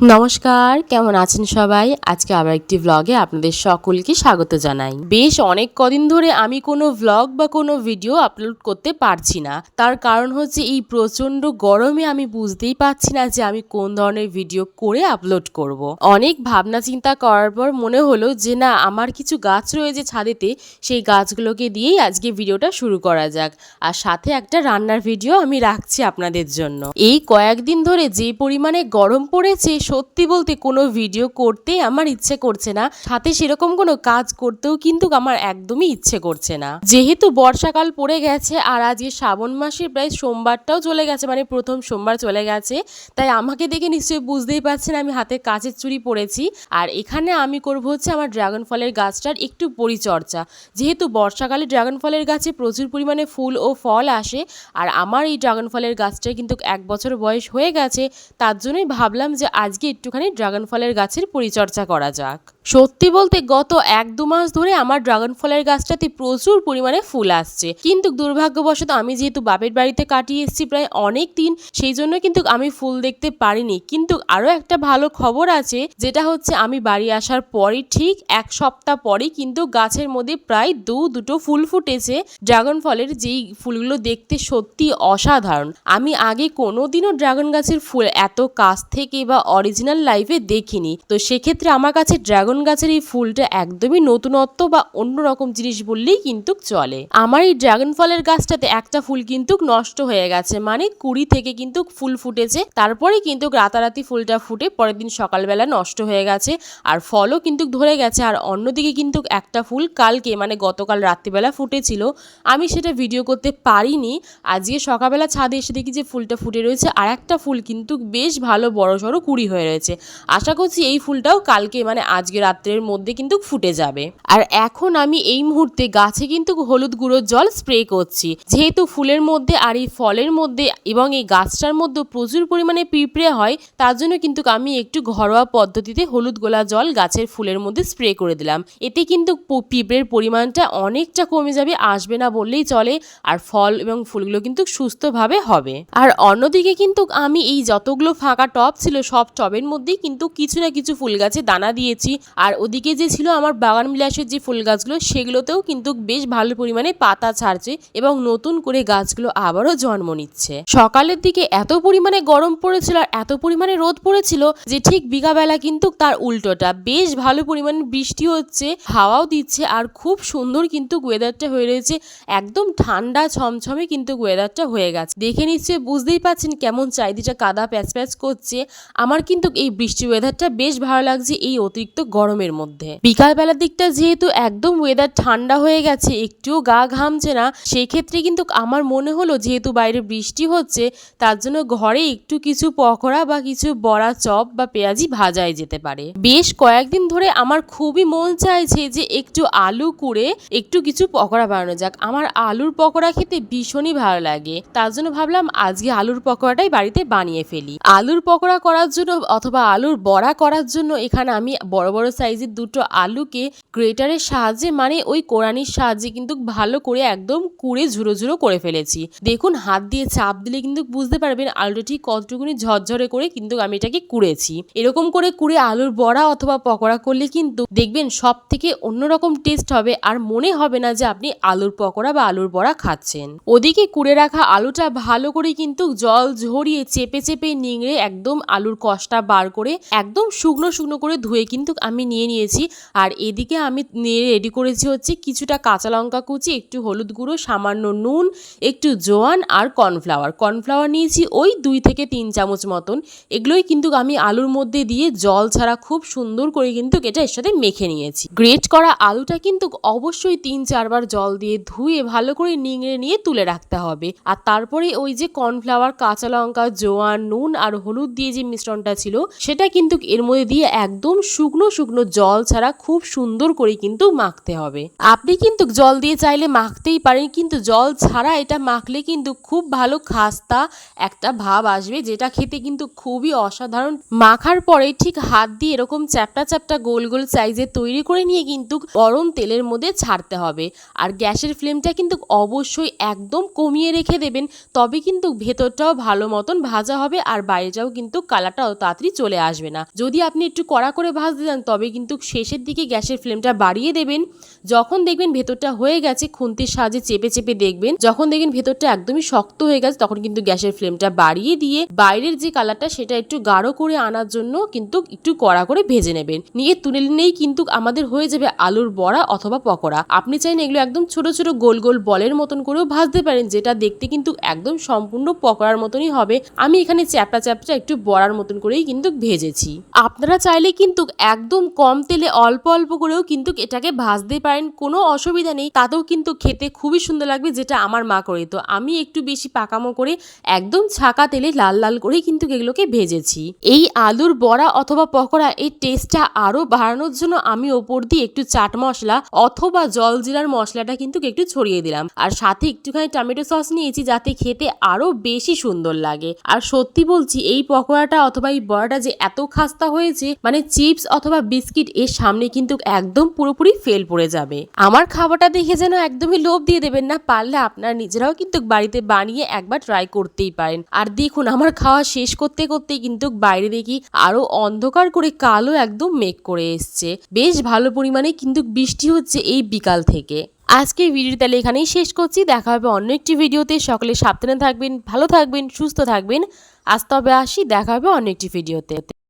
নমস্কার, কেমন আছেন সবাই? আজকে আবার একটি ভ্লগে আপনাদের সকলকে স্বাগত জানাই। বেশ অনেক কদিন ধরে আমি কোনো ভ্লগ বা কোনো ভিডিও আপলোড করতে পারছি না। তার কারণ হচ্ছে এই প্রচণ্ড গরমে আমি বুঝতেই পারছি না যে আমি কোন ধরনের ভিডিও করে আপলোড করব। অনেক ভাবনা চিন্তা করার পর মনে হলো যে না, আমার কিছু গাছ রয়েছে ছাদেতে, সেই গাছগুলোকে দিয়েই আজকে ভিডিওটা শুরু করা যাক। আর সাথে একটা রান্নার ভিডিও আমি রাখছি আপনাদের জন্য। এই কয়েকদিন ধরে যে পরিমাণে গরম পড়েছে সত্যি বলতে কোনো ভিডিও করতে আমার ইচ্ছে করছে না। সাথে সেরকম কোনো কাজ করতেও কিন্তু আমার একদমই ইচ্ছে করছে না। যেহেতু বর্ষাকাল পড়ে গেছে আর আজকে শ্রাবণ মাসের প্রায় সোমবারটাও চলে গেছে মানে প্রথম সোমবার চলে গেছে, তাই আমাকে দেখে নিশ্চয়ই বুঝতেই পারছেন আমি হাতে কাঁচের চুড়ি পরেছি। আর এখানে আমি করব হচ্ছে আমার ড্রাগন ফলের গাছটার একটু পরিচর্যা। যেহেতু বর্ষাকালে ড্রাগন ফলের গাছে প্রচুর পরিমাণে ফুল ও ফল আসে, আর আমার এই ড্রাগন ফলের গাছটা কিন্তু এক বছর বয়স হয়ে গেছে, তার জন্যই ভাবলাম যে আজকে একটুখানি ড্রাগন ফলের গাছের পরিচর্যা করা যাক। সত্যি বলতে গত এক দু মাস ধরে আমার ড্রাগন ফলের গাছটাতে প্রচুর পরিমাণে ফুল আসছে। কিন্তু দুর্ভাগ্যবশত আমি যেহেতু বাপের বাড়িতে কাটিয়ে এসেছি প্রায় অনেক দিন, সেই জন্য কিন্তু আমি ফুল দেখতে পারিনি। কিন্তু আরও একটা ভালো খবর আছে, যেটা হচ্ছে আমি বাড়ি আসার পরই ঠিক এক সপ্তাহ পরেই কিন্তু গাছের মধ্যে প্রায় দু দুটো ফুল ফুটেছে। ড্রাগন ফলের যেই ফুলগুলো দেখতে সত্যি অসাধারণ। আমি আগে কোনোদিনও ড্রাগন গাছের ফুল এত কাছ থেকে বা অরিজিনাল লাইফে দেখিনি। তো সেক্ষেত্রে আমার কাছে ড্রাগন গাছের এই ফুলটা একদমই নতুনত্ব বা অন্যরকম জিনিস বললেই কিন্তু চলে। আমার এই ড্রাগন ফলের গাছটাতে একটা ফুল কিন্তু নষ্ট হয়ে গেছে। মানে কুড়ি থেকে কিন্তু ফুল ফুটেছে, তারপরে কিন্তু রাতারাতি ফুলটা ফুটে পরের দিন সকালবেলা নষ্ট হয়ে গেছে আর ফলও কিন্তু ধরে গেছে। আর অন্যদিকে কিন্তু একটা ফুল কালকে মানে গতকাল রাত্রিবেলা ফুটেছিল। আমি সেটা ভিডিও করতে পারিনি। আজকে সকালবেলা ছাদে এসে দেখি যে ফুলটা ফুটে রয়েছে আর একটা ফুল কিন্তু বেশ ভালো বড় সড়ো কুড়ি হয়ে রয়েছে। আশা করছি এই ফুলটাও কালকে মানে আজকে রাত্রের মধ্যে কিন্তু ফুটে যাবে। আর এখন আমি এই মুহূর্তে গাছে কিন্তু হলুদ গুঁড়োর জল স্প্রে করছি। যেহেতু ফুলের মধ্যে আর এই ফলের মধ্যে এবং এই গাছটার মধ্যে প্রচুর পরিমাণে পিঁপড়ে হয়, তার জন্য কিন্তু আমি একটু ঘরোয়া পদ্ধতিতে হলুদ গোলা জল গাছের ফুলের মধ্যে স্প্রে করে দিলাম। এতে কিন্তু পিঁপড়ের পরিমাণটা অনেকটা কমে যাবে, আসবে না বললেই চলে, আর ফল এবং ফুলগুলো কিন্তু সুস্থভাবে হবে। আর অন্যদিকে কিন্তু আমি এই যতগুলো ফাঁকা টব ছিল, সব টবের মধ্যেই কিন্তু কিছু না কিছু ফুল গাছে দানা দিয়েছি। আর ওদিকে যে ছিল আমার বাগান বিলাসের যে ফুল গাছগুলো, সেগুলোতেও কিন্তু বেশ ভালো পরিমাণে পাতা ছাড়ছে এবং নতুন করে গাছগুলো আবারও জন্ম নিচ্ছে। সকালের দিকে এত পরিমাণে গরম পড়েছিল আর এত পরিমাণে রোদ পড়েছিল যে ঠিক বিকাবেলা কিন্তু তার উল্টোটা। বেশ ভালো পরিমাণে বৃষ্টি হচ্ছে, হাওয়াও দিচ্ছে আর খুব সুন্দর কিন্তু ওয়েদারটা হয়ে রয়েছে। একদম ঠান্ডা, ছমছমে কিন্তু ওয়েদারটা হয়ে গেছে। দেখে নিশ্চয়ই বুঝতেই পারছেন কেমন চারিদিকটা কাদা প্যাচ প্যাচ করছে। আমার কিন্তু এই বৃষ্টি ওয়েদারটা বেশ ভালো লাগছে, এই অতিরিক্ত গরমের মধ্যে। বিকালবেলার দিকটা যেহেতু একদম ওয়েদার ঠান্ডা হয়ে গেছে, একটুও গা ঘামছে না, সেক্ষেত্রে কিন্তু আমার মনে হলো যেহেতু বাইরে বৃষ্টি হচ্ছে, তার জন্য ঘরে একটু কিছু পকোড়া বা কিছু বড়া চপ বা পেঁয়াজি ভাজাই যেতে পারে। বেশ কয়েকদিন ধরে আমার খুবই মন চাইছে যে একটু আলু কুড়ে একটু কিছু পকোড়া বানানো যাক। আমার আলুর পকোড়া খেতে ভীষণই ভালো লাগে। তার জন্য ভাবলাম আজকে আলুর পকোড়াটাই বাড়িতে বানিয়ে ফেলি। আলুর পকোড়া করার জন্য অথবা আলুর বড়া করার জন্য এখানে আমি বড় বড় সাইজের দুটো আলুকে গ্রেটারের সাহায্যে মানে ওই কোরানির সাহায্যে কিন্তু ভালো করে একদম কুড়ে ঝুড়ো ঝুড়ো করে ফেলেছি। দেখুন, হাত দিয়ে চাপ দিলে কিন্তু বুঝতে পারবেন আলুটা ঠিক কতটুকুনি ঝরঝরে করে কিন্তু আমি এটাকে কুড়েছি। এরকম করে কুড়ে আলুর বড়া অথবা পকোড়া করলে কিন্তু দেখবেন সব থেকে অন্যরকম টেস্ট হবে আর মনে হবে না যে আপনি আলুর পকোড়া বা আলুর বড়া খাচ্ছেন। ওদিকে কুড়ে রাখা আলুটা ভালো করে কিন্তু জল ঝরিয়ে চেপে চেপে নিংড়ে একদম আলুর কষটা বার করে একদম শুকনো শুকনো করে ধুয়ে কিন্তু আমি নিয়ে নিয়েছি। আর এদিকে আমি নিয়ে রেডি করেছি হচ্ছে কিছুটা কাঁচা লঙ্কা কুচি, একটু হলুদ গুঁড়ো, সামান্য নুন, একটু জোয়ান আর কর্নফ্লাওয়ার। কর্নফ্লাওয়ার নিয়েছি ওই দুই থেকে তিন চামচ মতন। এগুলোই কিন্তু আমি আলুর মধ্যে দিয়ে জল ছাড়া খুব সুন্দর করে কিন্তু এটা এর সাথে মেখে নিয়েছি। গ্রেট করা আলুটা কিন্তু অবশ্যই তিন চারবার জল দিয়ে ধুয়ে ভালো করে নিংড়ে নিয়ে তুলে রাখতে হবে। আর তারপরে ওই যে কর্নফ্লাওয়ার, কাঁচা লঙ্কা, জোয়ান, নুন আর হলুদ দিয়ে যে মিশ্রণটা ছিল, সেটা কিন্তু এর মধ্যে দিয়ে একদম শুকনো শুকনো শুকনো জল ছাড়া খুব সুন্দর করে কিন্তু মাখতে হবে। আপনি কিন্তু জল দিয়ে চাইলে মাখতেই পারেন, কিন্তু জল ছাড়া এটা মাখলে কিন্তু খুব ভালো খাস্তা একটা ভাব আসবে, যেটা খেতে কিন্তু খুবই অসাধারণ। মাখার পরে ঠিক হাত দিয়ে এরকম চ্যাপটা চ্যাপটা গোল গোল সাইজে তৈরি করে নিয়ে কিন্তু গরম তেলের মধ্যে ছাড়তে হবে। আর গ্যাসের ফ্লেমটা কিন্তু অবশ্যই একদম কমিয়ে রেখে দেবেন, তবে কিন্তু ভেতরটাও ভালো মতন ভাজা হবে আর বাইরেটাও কিন্তু কালারটাও তাড়াতাড়ি চলে আসবে না। যদি আপনি একটু কড়া করে ভাজতে যান তবে কিন্তু শেষের দিকে গ্যাসের ফ্লেমটা বাড়িয়ে দেবেন। যখন দেখবেন ভেতরটা হয়ে গেছে, খুন্তির সাহায্যে চেপে চেপে দেখবেন। যখন দেখবেন ভেতরটা একদমই শক্ত হয়ে গেছে, তখন কিন্তু গ্যাসের ফ্লেমটা বাড়িয়ে দিয়ে বাইরের যে কালারটা, সেটা একটু গাঢ় করে আনার জন্য কিন্তু একটু কড়া করে ভেজে নেবেন। নিয়ে তুলে নিলেই কিন্তু আমাদের হয়ে যাবে আলুর বড়া অথবা পকোড়া। আপনি চাইলে এগুলো একদম ছোট ছোট গোল গোল বলের মতন করেও ভাজতে পারেন, যেটা দেখতে কিন্তু একদম সম্পূর্ণ পকোড়ার মতনই হবে। আমি এখানে চ্যাপটা চ্যাপটা একটু বড়ার মতন করেই কিন্তু ভেজেছি। আপনারা চাইলে কিন্তু একদম কম তেলে অল্প অল্প করেও কিন্তু এটাকে ভাজতে পারেন, কোনো অসুবিধা নেই। তাতেও কিন্তু খেতে খুবই সুন্দর লাগবে, যেটা আমার মা করে। তো আমি একটু বেশি পাকামো করে একদম ছাকা তেলে লাল লাল করে কিন্তু এগুলোকে ভেজেছি। এই আলুর বড়া অথবা পকোড়া এই টেস্টটা আরও বাড়ানোর জন্য আমি ওপর দিয়ে একটু চাট মশলা অথবা জল জিরার মশলাটা কিন্তু একটু ছড়িয়ে দিলাম। আর সাথে একটুখানি টমেটো সস নিয়েছি, যাতে খেতে আরও বেশি সুন্দর লাগে। আর সত্যি বলছি, এই পকোড়াটা অথবা এই বড়াটা যে এত খাস্তা হয়েছে মানে চিপস অথবা বিস্কিট এর সামনে কিন্তু একদম পুরোপুরি ফেল পড়ে যাবে। আমার খাবারটা দেখে যেন একদমই লোভ দিয়ে দেবেন না, পারলে আপনারা নিজেরাও কিন্তু বাড়িতে বানিয়ে একবার ট্রাই করতেই পারেন। আর দেখুন, আমার খাওয়া শেষ করতে করতে কিন্তু বাইরে দেখি আরও অন্ধকার করে কালো একদম মেঘ করে এসছে। বেশ ভালো পরিমাণে কিন্তু বৃষ্টি হচ্ছে এই বিকাল থেকে। আজকের ভিডিও তাহলে এখানেই শেষ করছি। দেখা হবে অন্য একটি ভিডিওতে সকলে সাবধানে থাকবেন, ভালো থাকবেন, সুস্থ থাকবেন। আজ তবে আসি, দেখা হবে অন্য একটি ভিডিওতে